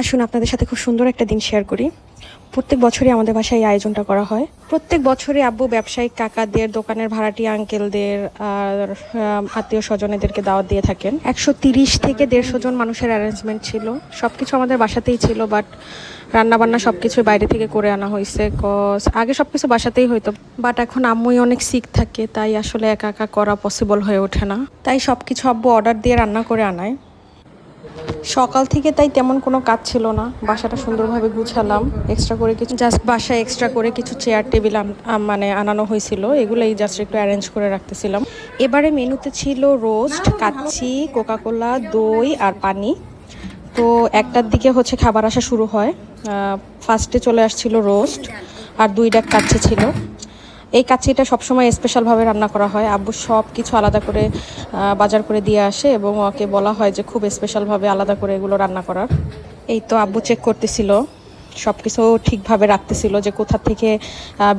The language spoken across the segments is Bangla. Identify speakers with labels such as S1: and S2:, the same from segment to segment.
S1: আসুন আপনাদের সাথে খুব সুন্দর একটা দিন শেয়ার করি। প্রত্যেক বছরই আমাদের বাসায় এই আয়োজনটা করা হয়। প্রত্যেক বছরই আব্বু, ব্যবসায়িক কাকাদের, দোকানের ভাড়াটি আঙ্কেলদের আর আত্মীয় স্বজনেদেরকে দাওয়াত দিয়ে থাকেন। একশো তিরিশ থেকে দেড়শো জন মানুষের অ্যারেঞ্জমেন্ট ছিল। সব কিছু আমাদের বাসাতেই ছিল বাট রান্নাবান্না সব কিছু বাইরে থেকে করে আনা হয়েছে। কজ আগে সব কিছু বাসাতেই হইতো। বাট এখন আম্মুই অনেক সিক থাকে, তাই আসলে একা একা করা পসিবল হয়ে ওঠে না। তাই সব কিছু আব্বু অর্ডার দিয়ে রান্না করে আনায়। সকাল থেকে তাই তেমন কোনো কাজ ছিল না। বাসাটা সুন্দরভাবে গুছালাম এক্সট্রা করে কিছু জাস্ট বাসায় এক্সট্রা করে কিছু চেয়ার টেবিল মানে আনানো হয়েছিল। এগুলোই জাস্ট একটু অ্যারেঞ্জ করে রাখতেছিলাম। এবারে মেনুতে ছিল রোস্ট কাচ্চি কোকাকোলা দই আর পানি। তো একটার দিকে হচ্ছে খাবার আসা শুরু হয়। ফার্স্টে চলে আসছিল রোস্ট আর দুই ডাক কাচ্চি ছিল। এই কাচ্চিটা সবসময় স্পেশালভাবে রান্না করা হয়। আব্বু সব কিছু আলাদা করে বাজার করে দিয়ে আসে এবং ওকে বলা হয় যে খুব স্পেশালভাবে আলাদা করে এগুলো রান্না করার। এই তো আব্বু চেক করতেছিল। সব কিছু ঠিকভাবে রাখতেছিল যে কোথা থেকে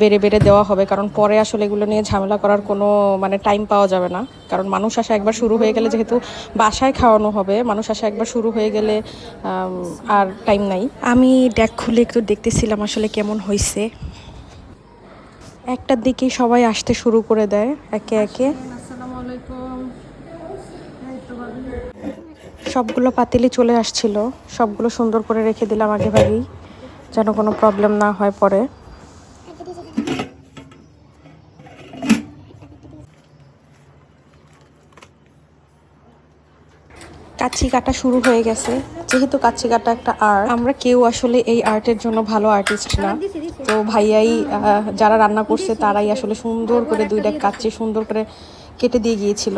S1: বেড়ে বেড়ে দেওয়া হবে। কারণ পরে আসলে এগুলো নিয়ে ঝামেলা করার কোনো মানে টাইম পাওয়া যাবে না। কারণ মানুষ আসা একবার শুরু হয়ে গেলে যেহেতু বাসায় খাওয়ানো হবে, মানুষ আসা একবার শুরু হয়ে গেলে আর টাইম নাই। আমি ডেক খুলে একটু দেখতেছিলাম আসলে কেমন হয়েছে একটার দিকে সবাই আসতে শুরু করে দেয়, একে একে। সবগুলো পাতিলি চলে আসছিল, সবগুলো সুন্দর করে রেখে দিলাম আগে ভাগেই, যেন কোনো প্রবলেম না হয় পরে। কাচ্চি কাটা শুরু হয়ে গেছে। যেহেতু কাচ্চি কাটা একটা আর্ট আমরা কেউ আসলে এই আর্টের জন্য ভালো আর্টিস্ট না। তো ভাইয়াই যারা রান্না করছে তারাই আসলে সুন্দর করে দুইটা কাচ্চি সুন্দর করে কেটে দিয়ে গিয়েছিল।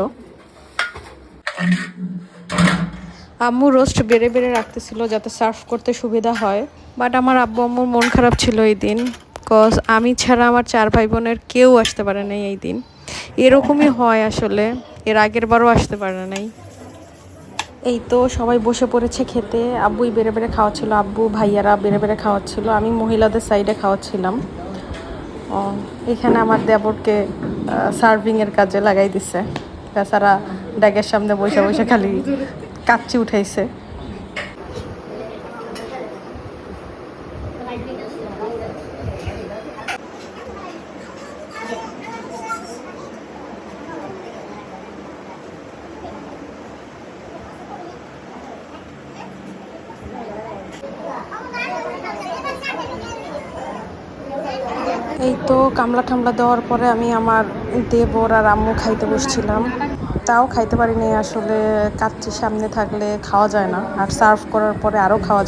S1: আম্মু রোস্ট বেড়ে বেড়ে রাখতেছিল যাতে সার্ভ করতে সুবিধা হয়। বাট আমার আব্বু আম্মুর মন খারাপ ছিল এই দিন কজ আমি ছাড়া আমার চার ভাই বোনের কেউ আসতে পারে নাই এই দিন। এরকমই হয় আসলে, এর আগের বারও আসতে পারে নাই। এই তো সবাই বসে পড়েছে খেতে। আব্বুই বেড়ে বেড়ে খাওয়াচ্ছিল, আব্বু ভাইয়ারা বেড়ে বেড়ে খাওয়াচ্ছিল, আমি মহিলাদের সাইডে খাওয়াচ্ছিলাম। এখানে আমার দেবরকে সার্ভিংয়ের কাজে লাগাই দিছে। তাছাড়া ড্যাগের সামনে বসে বসে খালি কাচ্চি উঠাইছে। এই তো কামলা ঠামলা দেওয়ার পরে আমি আমার দেবর আর আম্মু খাইতে বসছিলাম। তাও খাইতে পারিনি, আসলে কাচ্চি সামনে থাকলে খাওয়া যায় না। আর সার্ভ করার পরে আরও খাওয়া